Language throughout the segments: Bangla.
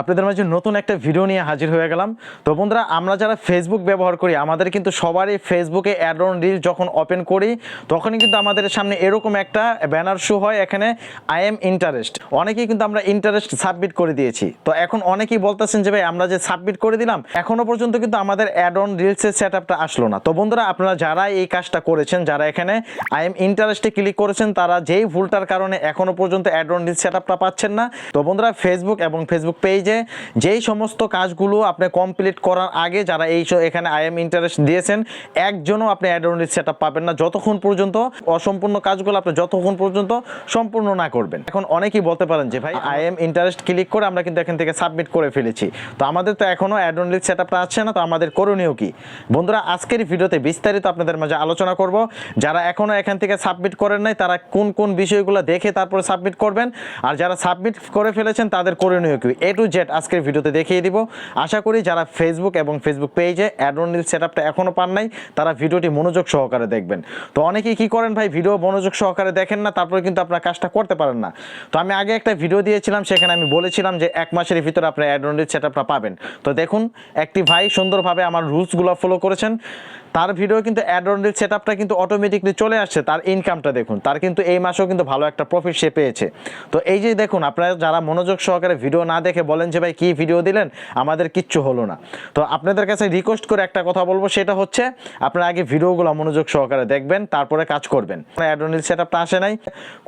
আপনাদের মাঝে নতুন একটা ভিডিও নিয়ে হাজির হয়ে গেলাম। তো বন্ধুরা, আমরা যারা ফেসবুক ব্যবহার করি, আমাদের কিন্তু সবারই ফেসবুকে অ্যাড অন রিল যখন ওপেন করি, তখনই কিন্তু আমাদের সামনে এরকম একটা ব্যানার শো হয় এখানে আই এম ইন্টারেস্ট অনেকেই কিন্তু আমরা ইন্টারেস্ট সাবমিট করে দিয়েছি। তো এখন অনেকেই বলতেছেন যে, ভাই, আমরা যে সাবমিট করে দিলাম, এখনও পর্যন্ত কিন্তু আমাদের অ্যাড অন রিলসের সেট আপটা আসলো না। তো বন্ধুরা, আপনারা যারা এই কাজটা করেছেন, যারা এখানে আই এম ইন্টারেস্টে ক্লিক করেছেন, তারা যেই ভুলটার কারণে এখনও পর্যন্ত অ্যাড অন রিল সেট আপটা পাচ্ছেন না। তো বন্ধুরা ফেসবুক এবং ফেসবুক পেজে যেই সমস্ত কাজগুলো আপনি কমপ্লিট করার আগে যারা এই এখানে আই এম ইন্টারেস্ট দিয়েছেন, একজনও আপনি অ্যাড অন সেট পাবেন না। যতক্ষণ পর্যন্ত অসম্পূর্ণ কাজগুলো আপনি যতক্ষণ পর্যন্ত সম্পূর্ণ না করবেন। এখন অনেকেই বলতে পারেন যে, ভাই আই এম ইন্টারেস্ট ক্লিক করে আমরা কিন্তু এখান থেকে সাবমিট করে ফেলেছি। তো আমাদের তো এখনও অ্যাড অন লিস্ট সেটআপটা আসছে না, তো আমাদের করণীয় কি? বন্ধুরা, আজকের ভিডিওতে বিস্তারিত আপনাদের মাঝে আলোচনা করব। যারা এখনও এখান থেকে সাবমিট করেন নাই, তারা কোন কোন বিষয়গুলো দেখে তারপরে সাবমিট করবেন। আর যারা সাবমিট করে ফেলেছেন, তাদের করণীয় কি? এ টু জেড আজকের ভিডিওতে দেখিয়ে দিব। আশা করি যারা ফেসবুক এবং ফেসবুক পেজে অ্যাড অন লিস্ট সেটআপটা এখনও পান নাই, তারা ভিডিওটি মনোযোগ সহকারে দেখবেন। তো অনেকেই কি করেন ভাই, ভিডিও মনোযোগ সহকারে দেখেন না, তারপরে কিন্তু আপনার কাজটা করতে পারেন না। তো আমি আগে একটা ভিডিও দিয়েছিলাম, সেখানে আমি বলেছিলাম যে এক মাসের ভিতরে আপনার অ্যাডভান্টেজ সেটআপটা পাবেন। তো দেখুন, একটি ভাই সুন্দরভাবে আমার রুলসগুলো ফলো করেছেন। তার ভিডিও কিন্তু অ্যাডভান্টেজ সেটআপটা কিন্তু অটোমেটিকলি চলে আসছে, তার ইনকামটা দেখুন। তার কিন্তু এই মাসেও কিন্তু ভালো একটা প্রফিট সে পেয়েছে। তো এই যে দেখুন, আপনারা যারা মনোযোগ সহকারে ভিডিও না দেখে বলেন যে, ভাই, কি ভিডিও দিলেন? আমাদের কিচ্ছু হলো না। তো আপনাদের কাছে রিকোয়েস্ট করে একটা কথা বলব, সেটা হচ্ছে, আপনারা আগে ভিডিওগুলো মনোযোগ সহকারে দেখবেন, তারপরে কাজ করবেন। অ্যাডোনিল সেটআপটা আসে নাই।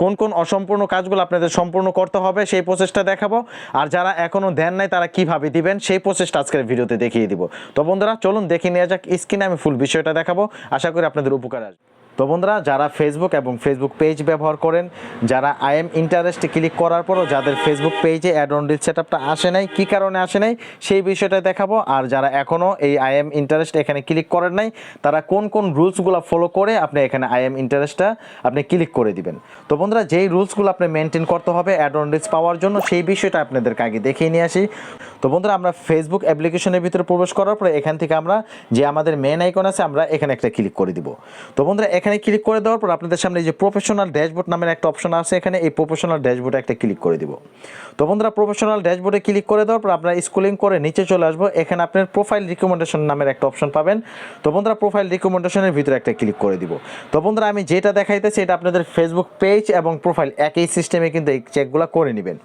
কোন কোন অসম্পূর্ণ কাজগুলো আপনাদের সম্পূর্ণ করতে হবে, সেই প্রসেসটা দেখাবো। আর যারা এখনও দেন নাই, তারা কীভাবে দিবেন, সেই প্রসেসটা আজকের ভিডিওতে দেখিয়ে দিব। তো বন্ধুরা, চলুন দেখে নেওয়া যাক স্ক্রিনে আমি ফুল বিষয়টা দেখাবো। আশা করি আপনাদের উপকার আসবে। তো বন্ধুরা, যারা ফেসবুক এবং ফেসবুক পেজ ব্যবহার করেন, যারা আই এম ইন্টারেস্টে ক্লিক করার পরও যাদের ফেসবুক পেজে অ্যাড অন রিল সেটআপটা আসে নাই, কী কারণে আসে নাই, সেই বিষয়টা দেখাবো। আর যারা এখনও এই আই এম ইন্টারেস্ট এখানে ক্লিক করেন নাই, তারা কোন কোন রুলসগুলো ফলো করে আপনি এখানে আই এম ইন্টারেস্টটা আপনি ক্লিক করে দিবেন। তো বন্ধুরা, যেই রুলসগুলো আপনি মেনটেন করতে হবে অ্যাড অন রিলস পাওয়ার জন্য, সেই বিষয়টা আপনাদেরকে আগে দেখিয়ে নিয়ে আসি। তো বন্ধুরা, আমরা ফেসবুক অ্যাপ্লিকেশনের ভিতরে প্রবেশ করার পরে এখান থেকে আমরা যে আমাদের মেন আইকন আছে, আমরা এখানে একটা ক্লিক করে দিব। তো বন্ধুরা, এখানে ক্লিক করে দেওয়ার পর আপনাদের সামনে যে প্রফেশনাল ড্যাশবোর্ড নামের একটা অপশন আছে এখানে, এই প্রফেশনাল ড্যাশবোর্ডে একটা ক্লিক করে দিব। তো বন্ধুরা প্রফেশনাল ড্যাশবোর্ডে ক্লিক করে দেওয়ার পর আপনারা স্কুলিং করে নিচে চলে আসব। এখানে আপনার প্রোফাইল রিকমেন্ডেশন নামের একটা অপশন পাবেন। তো বন্ধুরা প্রোফাইল রিকমেন্ডেশনের ভিতরে একটা ক্লিক করে দিব। তো বন্ধুরা, আমি যেটা দেখাইতেছি, এটা আপনাদের ফেসবুক পেজ এবং প্রোফাইল একই সিস্টেমে কিন্তু এই চেকগুলো করে নেবেন।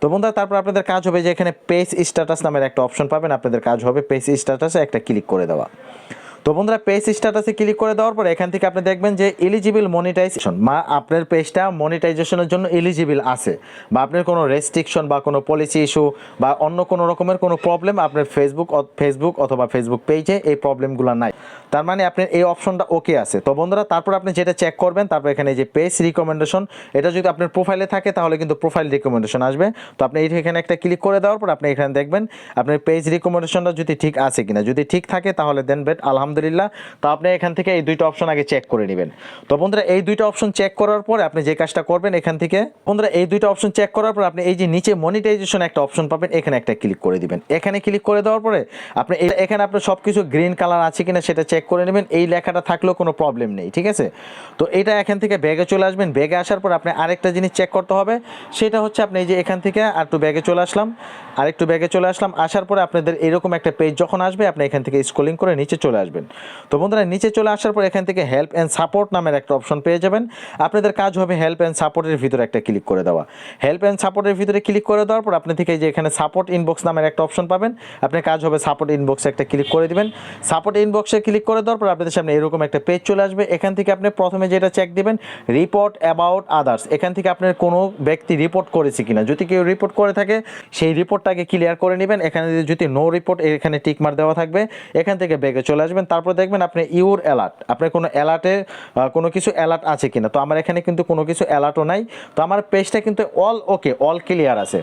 তো বন্ধুরা, তারপর আপনাদের কাজ হবে যে এখানে পেজ স্ট্যাটাস নামের একটা অপশন পাবেন। আপনাদের কাজ হবে পেজ স্ট্যাটাসে একটা ক্লিক করে দেওয়া। তো বন্ধুরা পেজ স্ট্যাটাসে ক্লিক করে দেওয়ার পর এখান থেকে আপনি দেখবেন যে এলিজিবল মনিটাইজেশন মা, আপনার পেজটা মনিটাইজেশনের জন্য এলিজিবল আছে বা আপনার কোনো রেস্ট্রিকশন বা কোনো পলিসি ইস্যু বা অন্য কোনো রকমের কোনো প্রবলেম আপনার ফেসবুক ফেসবুক অথবা ফেসবুক পেজে এই প্রবলেমগুলো নাই। তার মানে আপনার এই অপশনটা ওকে আছে। তো বন্ধুরা, তারপর আপনি যেটা চেক করবেন, তারপর এখানে যে পেজ রিকমেন্ডেশন এটা যদি আপনার প্রোফাইলে থাকে, তাহলে কিন্তু প্রোফাইল রিকমেন্ডেশন আসবে। তো আপনি এখানে একটা ক্লিক করে দেওয়ার পর আপনি এখানে দেখবেন, আপনার পেজ রিকমেন্ডেশনটা যদি ঠিক আছে কিনা। যদি ঠিক থাকে, তাহলে দেন বেট আলহামদুলিল্লাহ। তো আপনি এখান থেকে এই দুইটা অপশন আগে চেক করে নেবেন। তো বন্ধুরা, এই দুইটা অপশন চেক করার পরে আপনি যে কাজটা করবেন এখান থেকে, বন্ধুরা, এই দুইটা অপশন চেক করার পর আপনি এই যে নিচে মনিটাইজেশন একটা অপশন পাবেন, এখানে একটা ক্লিক করে দিবেন। এখানে ক্লিক করে দেওয়ার পরে আপনি এখানে আপনার সব কিছু গ্রিন কালার আছে কিনা সেটা চেক করে নেবেন। এই লেখাটা থাকলেও কোনো প্রবলেম নেই, ঠিক আছে? তো এটা এখান থেকে ব্যাগে চলে আসবেন। ব্যাগে আসার পর আপনি আরেকটা জিনিস চেক করতে হবে। সেটা হচ্ছে আপনি এই যে এখান থেকে আর একটু ব্যাগে চলে আসলাম। আরেকটু ব্যাগে চলে আসলাম। আসার পরে আপনাদের এরকম একটা পেজ যখন আসবে, আপনি এখান থেকে স্ক্রলিং করে নিচে চলে আসবেন। তো বন্ধুরা, নিচে চলে আসার পর এখান থেকে হেল্প অ্যান্ড সাপোর্ট নামের একটা অপশন পেয়ে যাবেন। আপনাদের কাজ হবে হেল্প অ্যান্ড সাপোর্টের ভিতরে একটা ক্লিক করে দেওয়া। হেল্প অ্যান্ড সাপোর্টের ভিতরে ক্লিক করে দেওয়ার পর আপনি থেকে যে এখানে সাপোর্ট ইনবক্স নামের একটা অপশন পাবেন। আপনার কাজ হবে সাপোর্ট ইনবক্সে একটা ক্লিক করে দিবেন। সাপোর্ট ইনবক্সে ক্লিক করে দেওয়ার পর আপনাদের সামনে এরকম একটা পেজ চলে আসবে। এখান থেকে আপনি প্রথমে যেটা চেক দিবেন রিপোর্ট অ্যাবাউট আদার্স এখান থেকে আপনার কোনো ব্যক্তি রিপোর্ট করেছে কিনা। যদি কেউ রিপোর্ট করে থাকে, সেই রিপোর্টটাকে ক্লিয়ার করে নেবেন। এখানে যদি নো রিপোর্ট এখানে টিকমার দেওয়া থাকবে। এখান থেকে ব্যাগে চলে আসবেন। তারপর দেখবেন আপনি ইউর অ্যালার্ট। আপনার কোনো অ্যালার্টে কোনো কিছু অ্যালার্ট আছে কিনা? তো আমার এখানে কিন্তু কোনো কিছু অ্যালার্টও নাই। তো আমার পেজটা কিন্তু অল ওকে, অল ক্লিয়ার আছে।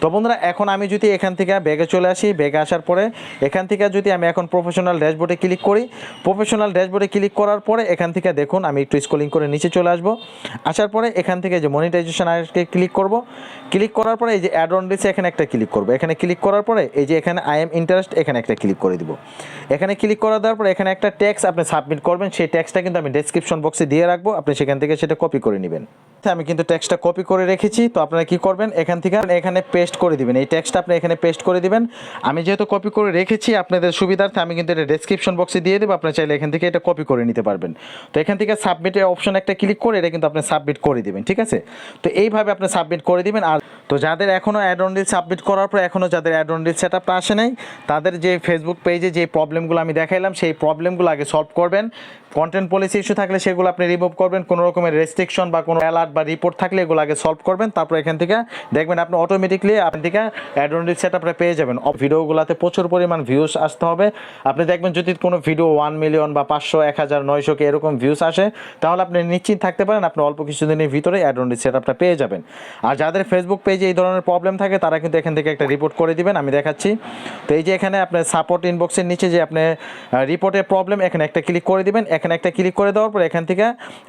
তো বন্ধুরা, এখন আমি যদি এখান থেকে ব্যাগে চলে আসি, ব্যাগে আসার পরে এখান থেকে যদি আমি এখন প্রফেশনাল ড্যাশবোর্ডে ক্লিক করি প্রফেশনাল ড্যাশবোর্ডে ক্লিক করার পরে এখান থেকে দেখুন, আমি একটু স্ক্রলিং করে নিচে চলে আসব। আসার পরে এখান থেকে যে মনিটাইজেশন আইকে ক্লিক করব ক্লিক করার পরে এই যে অ্যাড অন দিচ্ছে এখানে একটা ক্লিক করব। এখানে ক্লিক করার পরে এই যে এখানে আই এম ইন্টারেস্ট এখানে একটা ক্লিক করে দিব। এখানে ক্লিক করে দেওয়ার পরে এখানে একটা ট্যাক্স আপনি সাবমিট করবেন, সেই ট্যাক্সটা কিন্তু আমি ডেসক্রিপশন বক্সে দিয়ে রাখব। আপনি সেখান থেকে সেটা কপি করে নেবেন। আমি কিন্তু ট্যাক্সটা কপি করে রেখেছি। তো আপনারা কি করবেন? এখান থেকে এখানে পেস্ট করে দিবেন। এই ট্যাক্সটা আপনি এখানে পেস্ট করে দিবেন। আমি যেহেতু কপি করে রেখেছি আপনাদের সুবিধার্থে, আমি কিন্তু এটা ডেসক্রিপশন বক্সে দিয়ে দেবো। আপনি চাইলে এখান থেকে এটা কপি করে নিতে পারবেন। তো এখান থেকে সাবমিটের অপশন একটা ক্লিক করে এটা কিন্তু আপনি সাবমিট করে দিবেন, ঠিক আছে? তো এইভাবে আপনি সাবমিট করে দিবেন আর তো যাদের এখনও অ্যাড অন রিল সাবমিট করার পর এখনও যাদের অ্যাড অন রিল সেট আপটা আসে নাই, তাদের যে ফেসবুক পেজে যে প্রবলেমগুলো আমি দেখাইলাম, সেই প্রবলেমগুলো আগে সলভ করবেন। কন্টেন্ট পলিসি ইস্যু থাকলে সেগুলো আপনি রিমুভ করবেন। কোনো রকমের রেস্ট্রিকশন বা কোনো অ্যালার্ট বা রিপোর্ট থাকলে এগুলো আগে সলভ করবেন। তারপর এখান থেকে দেখবেন আপনি অটোমেটিকলি আপনি থেকে অ্যাড অন সেট আপটা পেয়ে যাবেন। ভিডিওগুলোতে প্রচুর পরিমাণ ভিউস আসতে হবে। আপনি দেখবেন যদি কোনো ভিডিও ওয়ান মিলিয়ন বা পাঁচশো, এক হাজার, নয়শো কে এরকম ভিউস আসে, তাহলে আপনি নিশ্চিত থাকতে পারেন, আপনি অল্প কিছুদিনের ভিতরে অ্যাড অন সেট আপটা পেয়ে যাবেন। আর যাদের ফেসবুক পেজে এই ধরনের প্রবলেম থাকে, তারা কিন্তু এখান থেকে একটা রিপোর্ট করে দিবেন, আমি দেখাচ্ছি। তো এই যে এখানে আপনার সাপোর্ট ইনবক্সের নিচে যে আপনি রিপোর্টের প্রবলেম এখানে একটা ক্লিক করে দিবেন। এখানে একটা ক্লিক করে দেওয়ার পর এখান থেকে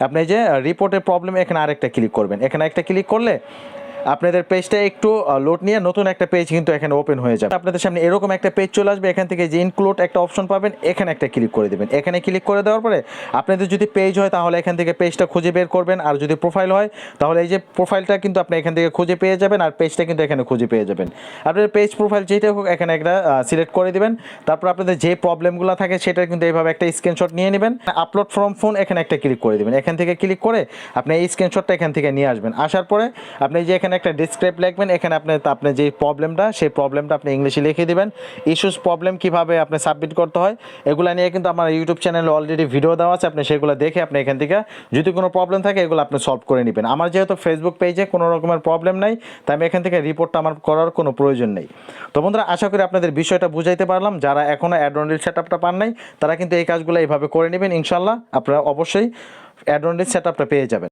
আপনি যে রিপোর্টের প্রবলেম এখানে আরেকটা ক্লিক করবেন। এখানে একটা ক্লিক করলে আপনাদের পেজটা একটু লোড নিয়ে নতুন একটা পেজ কিন্তু এখানে ওপেন হয়ে যাবে। আপনাদের সামনে এরকম একটা পেজ চলে আসবে, এখান থেকে যে ইনক্লুড একটা অপশন পাবেন, এখানে একটা ক্লিক করে দেবেন। এখানে ক্লিক করে দেওয়ার পরে আপনাদের যদি পেজ হয়, তাহলে এখান থেকে পেজটা খুঁজে বের করবেন, আর যদি প্রোফাইল হয়, তাহলে এই যে প্রোফাইলটা কিন্তু আপনি এখান থেকে খুঁজে পেয়ে যাবেন, আর পেজটা কিন্তু এখানে খুঁজে পেয়ে যাবেন। আপনাদের পেজ প্রোফাইল যেটা হোক, এখানে একটা সিলেক্ট করে দিবেন। তারপর আপনাদের যে প্রবলেমগুলো থাকে, সেটা কিন্তু এইভাবে একটা স্ক্রিনশট নিয়ে নেবেন। আপলোড ফ্রম ফোন এখানে একটা ক্লিক করে দেবেন। এখান থেকে ক্লিক করে আপনি এই স্ক্রিনশটটা এখান থেকে নিয়ে আসবেন। আসার পরে আপনি যে এখানে একটা ডিসক্রাইব লিখবেন। এখানে আপনি আপনি যে প্রবলেমটা সেই প্রবলেমটা আপনি ইংলিশে লিখে দিবেন। ইস্যুস প্রবলেম কীভাবে আপনি সাবমিট করতে হয়, এগুলো নিয়ে কিন্তু আমার ইউটিউব চ্যানেলে অলরেডি ভিডিও দেওয়া আছে। আপনি সেগুলো দেখে আপনি এখান থেকে যদি কোনো প্রবলেম থাকে, এগুলো আপনি সলভ করে নেবেন। আমার যেহেতু ফেসবুক পেজে কোনো রকমের প্রবলেম নাই, তাই আমি এখান থেকে রিপোর্টটা আমার করার কোনো প্রয়োজন নেই। তো বন্ধুরা, আশা করি আপনাদের বিষয়টা বুঝাইতে পারলাম। যারা এখনও অ্যাডভান্টেজ সেট আপটা পান নাই, তারা কিন্তু এই কাজগুলো এইভাবে করে নেবেন ইনশাল্লাহ আপনারা অবশ্যই অ্যাডভান্টেজ সেট আপটা পেয়ে যাবেন।